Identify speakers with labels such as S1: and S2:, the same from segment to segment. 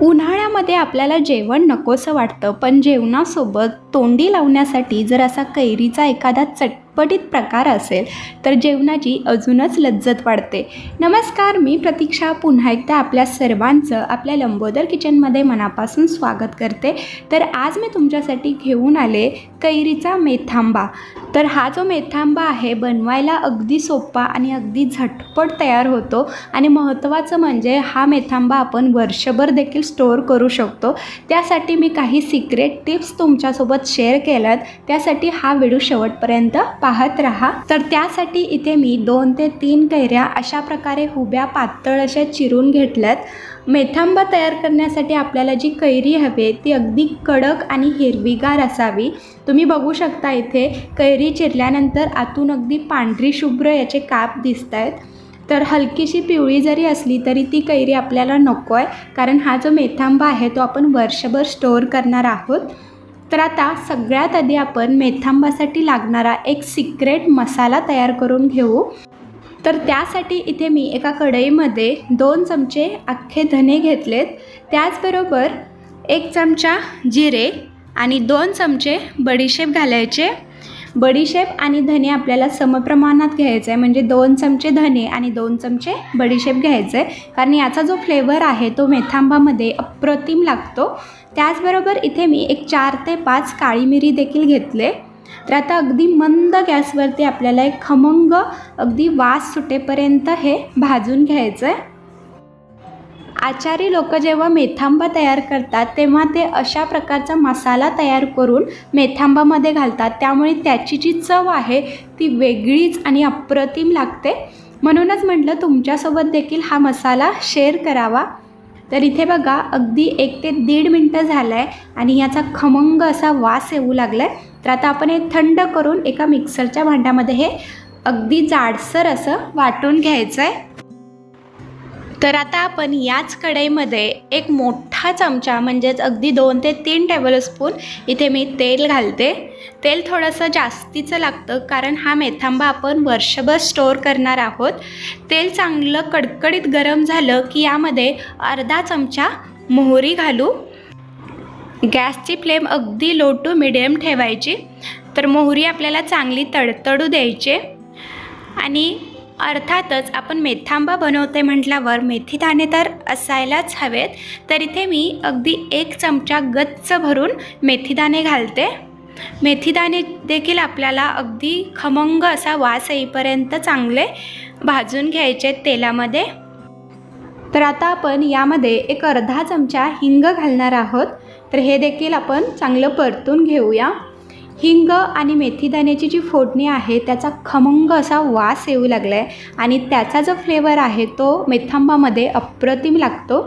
S1: उन्हाळ्यामध्ये आपल्याला जेवण नकोसं वाटतं पण जेवणासोबत तोंडी लावण्यासाठी जर असा कैरीचा एखादा चटपटीत प्रकार असेल तर जेवणाची अजूनच लज्जत वाढते. नमस्कार मी प्रतीक्षा. पुन्हा एकदा आपल्या सर्वांचं आपल्या लंबोदर किचनमध्ये मनापासून स्वागत करते. तर आज मी तुमच्यासाठी घेऊन आले कैरीचा मेथांबा. तर हा जो मेथांबा आहे बनवायला अगदी सोपा आणि अगदी झटपट तयार होतो. आणि महत्त्वाचं म्हणजे हा मेथांबा आपण वर्षभर देखील स्टोअर करू शकतो. त्यासाठी मी काही सिक्रेट टिप्स तुमच्यासोबत शेअर केल्यात. त्यासाठी हा व्हिडिओ शेवटपर्यंत पाहत राहा. तर त्यासाठी इथे मी दोन ते तीन कैऱ्या अशा प्रकारे हुब्या पातळ अशा चिरून घेतल्यात. मेथांबा तयार करण्यासाठी आपल्याला जी कैरी हवी ती अगदी कडक आणि हिरवीगार असावी. तुम्ही बघू शकता इथे कैरी चिरल्यानंतर आतून अगदी पांढरी शुभ्र याचे काप दिसत आहेत तर हलकीशी पिवळी जरी असली तरी ती कैरी आपल्याला नको आहे कारण हा जो मेथांबा आहे तो आपण वर्षभर स्टोअर करणार आहोत. तर आता सगळ्यात आधी आपण मेथांबासाठी लागणारा एक सिक्रेट मसाला तयार करून घेऊ. तर त्यासाठी इथे मी एका कढईमध्ये दोन चमचे अख्खे धने घेतलेत. त्याचबरोबर एक चमचा जिरे आणि दोन चमचे बडीशेप घालायचे. बडीशेप आणि धने आपल्याला समप्रमाणात घ्यायचं आहे म्हणजे दोन चमचे धने आणि दोन चमचे बडीशेप घ्यायचं आहे कारण याचा जो फ्लेवर आहे तो मेथांबामध्ये अप्रतिम लागतो. त्याचबरोबर इथे मी एक चार ते पाच काळी मिरी देखील घेतले. तर आता अगदी मंद गॅसवरती आपल्याला एक खमंग अगदी वास सुटेपर्यंत हे भाजून घ्यायचं आहे आचारी लोक जेव्हा मेथांबा तयार करतात तेव्हा ते अशा प्रकारचा मसाला तयार करून मेथांबामध्ये घालतात. त्यामुळे त्याची जी चव आहे ती वेगळीच आणि अप्रतिम लागते. म्हणूनच म्हटलं तुमच्यासोबत देखील हा मसाला शेअर करावा. तर इथे बघा अगदी एक ते दीड मिनटं झालं आहे आणि याचा खमंग असा वास येऊ लागला आहे तर आता आपण हे थंड करून एका मिक्सरच्या भांड्यामध्ये हे अगदी जाडसर असं वाटून घ्यायचं आहे तर आता आपण याच कढईमध्ये एक मोठा चमचा म्हणजेच अगदी दोन ते तीन टेबलस्पून इथे मी तेल घालते. तेल थोडंसं जास्तीचं लागतं कारण हा मेथांबा आपण वर्षभर स्टोअर करणार आहोत. तेल चांगलं कडकडीत गरम झालं की यामध्ये अर्धा चमचा मोहरी घालू. गॅसची फ्लेम अगदी लो टू मिडियम ठेवायची. तर मोहरी आपल्याला चांगली तडतडू द्यायची. आणि अर्थातच आपण मेथांबा बनवते म्हटल्यावर मेथी दाणे तर असायलाच हवेत. तर इथे मी अगदी एक चमचा गच्च भरून मेथीदाणे घालते. मेथीदाणे देखील आपल्याला अगदी खमंग असा वास येईपर्यंत चांगले भाजून घ्यायचे तेलामध्ये. तर आता आपण यामध्ये एक अर्धा चमचा हिंग घालणार आहोत. तर हे देखील आपण चांगलं परतून घेऊया. हिंग आणि मेथीदाण्याची जी फोडणी आहे त्याचा खमंग असा वास येऊ लागला आहे आणि त्याचा जो फ्लेवर आहे तो मेथांबामध्ये अप्रतिम लागतो.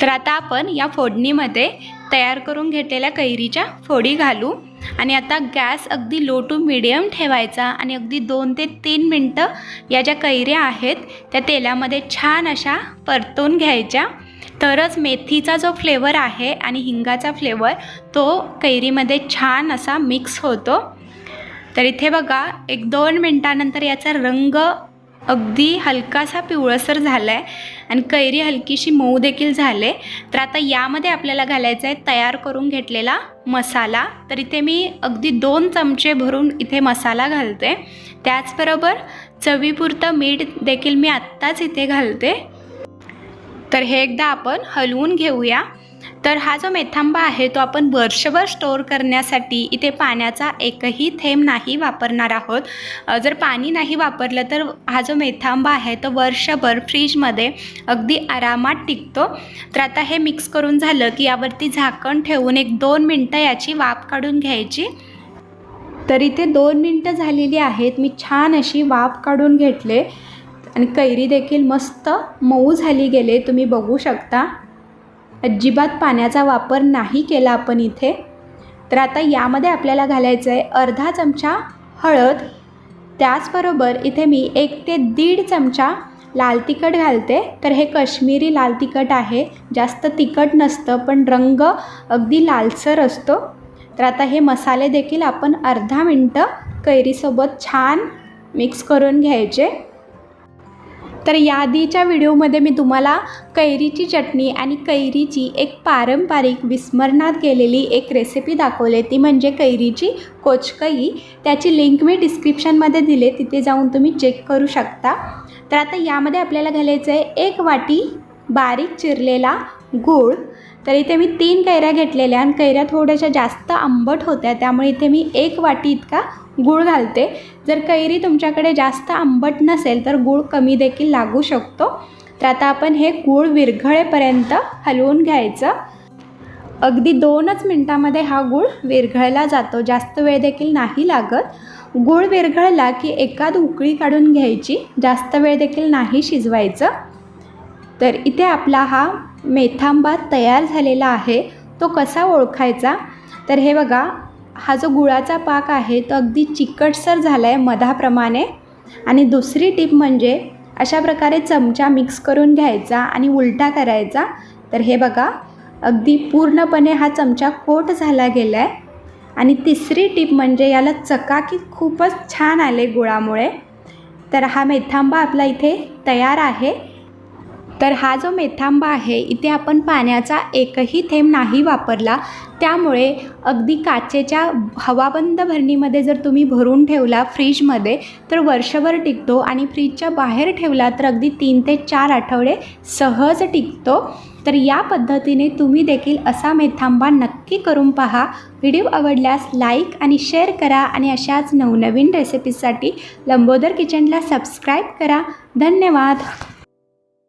S1: तर आता आपण या फोडणीमध्ये तयार करून घेतलेल्या कैरीच्या फोडी घालू. आणि आता गॅस अगदी लो टू मिडियम ठेवायचा आणि अगदी दोन ते तीन मिनटं या ज्या कैऱ्या आहेत त्या तेलामध्ये छान अशा परतून घ्यायच्या. तरच मेथीचा जो फ्लेवर आहे आणि हिंगाचा फ्लेवर तो कैरीमध्ये छान असा मिक्स होतो. तर इथे बघा एक दोन मिनटानंतर याचा रंग अगदी हलकासा पिवळसर झाला आहे आणि कैरी हलकीशी मऊ देखील झाले. तर आता यामध्ये आपल्याला घालायचं आहे तयार करून घेतलेला मसाला. तर इथे मी अगदी दोन चमचे भरून इथे मसाला घालते. त्याचबरोबर चवीपुरतं मीठ देखील मी आत्ताच इथे घालते. तर हे एकदा आपण हलवून घेऊया. तर हा जो मेथांबा आहे तो आपण वर्षभर स्टोअर करण्यासाठी इथे पाण्याचा एकही थेंब नाही वापरणार आहोत. जर पाणी नाही वापरलं तर हा जो मेथांबा आहे तो वर्षभर फ्रीजमध्ये अगदी आरामात टिकतो. तर आता हे मिक्स करून झालं की यावरती झाकण ठेवून एक दोन मिनटं याची वाफ काढून घ्यायची. तर इथे दोन मिनटं झालेली आहेत. मी छान अशी वाफ काढून घेतले. आणि कैरी देखील मस्त मऊ झाली गेले तुम्ही बघू शकता. अजिबात पाण्याचा वापर नाही केला आपण इथे. तर आता यामध्ये आपल्याला घालायचं आहे अर्धा चमचा हळद. त्याचबरोबर इथे मी एक ते दीड चमचा लाल तिखट घालते. तर हे कश्मीरी लाल तिखट आहे. जास्त तिखट नसतं पण रंग अगदी लालसर असतो. तर आता हे मसाले देखील आपण अर्धा मिनटं कैरीसोबत छान मिक्स करून घ्यायचे. तर याआधीच्या व्हिडिओमध्ये मी तुम्हाला कैरीची चटणी आणि कैरीची एक पारंपरिक विस्मरणात गेलेली एक रेसिपी दाखवली. ती म्हणजे कैरीची कोचकई. त्याची लिंक मी डिस्क्रिप्शनमध्ये दिले. तिथे जाऊन तुम्ही चेक करू शकता. तर आता यामध्ये आपल्याला घालायचं आहे एक वाटी बारीक चिरलेला गूळ तर इथे मी तीन कैऱ्या घेतलेल्या आणि कैऱ्या थोड्याशा जास्त आंबट होत्या त्यामुळे इथे मी एक वाटी इतका गूळ घालते. जर कैरी तुमच्याकडे जास्त आंबट नसेल तर गूळ कमी देखील लागू शकतो. तर आता आपण हे गूळ विरघळेपर्यंत हलवून घ्यायचं. अगदी दोनच मिनटामध्ये हा गूळ विरघळला जातो जास्त वेळ देखील नाही लागत. गूळ विरघळला की एकाद उकळी काढून घ्यायची जास्त वेळ देखील नाही शिजवायचं. तर इथे आपला हा मेथांबा तयार झालेला आहे. तो कसा ओळखायचा? तर हे बघा हा जो गुळाचा पाक आहे तो अगदी चिकटसर झाला आहे मधाप्रमाणे. आणि दुसरी टीप म्हणजे अशा प्रकारे चमचा मिक्स करून घ्यायचा आणि उलटा करायचा. तर हे बघा अगदी पूर्णपणे हा चमचा कोट झाला गेला आहे आणि तिसरी टीप म्हणजे याला चकाकी खूपच छान आले गुळामुळे. तर हा मेथांबा आपला इथे तयार आहे. तर हा जो मेथांबा आहे इथे आपण पाण्याचा एकही थेंब नाही वापरला. त्यामुळे अगदी काचेच्या हवाबंद भरणीमध्ये जर तुम्ही भरून ठेवला फ्रीजमध्ये तर वर्षभर टिकतो आणि फ्रीजच्या बाहेर ठेवला तर अगदी तीन ते चार आठवडे सहज टिकतो. तर या पद्धतीने तुम्ही देखील असा मेथांबा नक्की करून पहा. व्हिडिओ आवडल्यास लाईक आणि शेअर करा आणि अशाच नवनवीन रेसिपीसाठी लंबोदर किचनला सबस्क्राईब करा. धन्यवाद.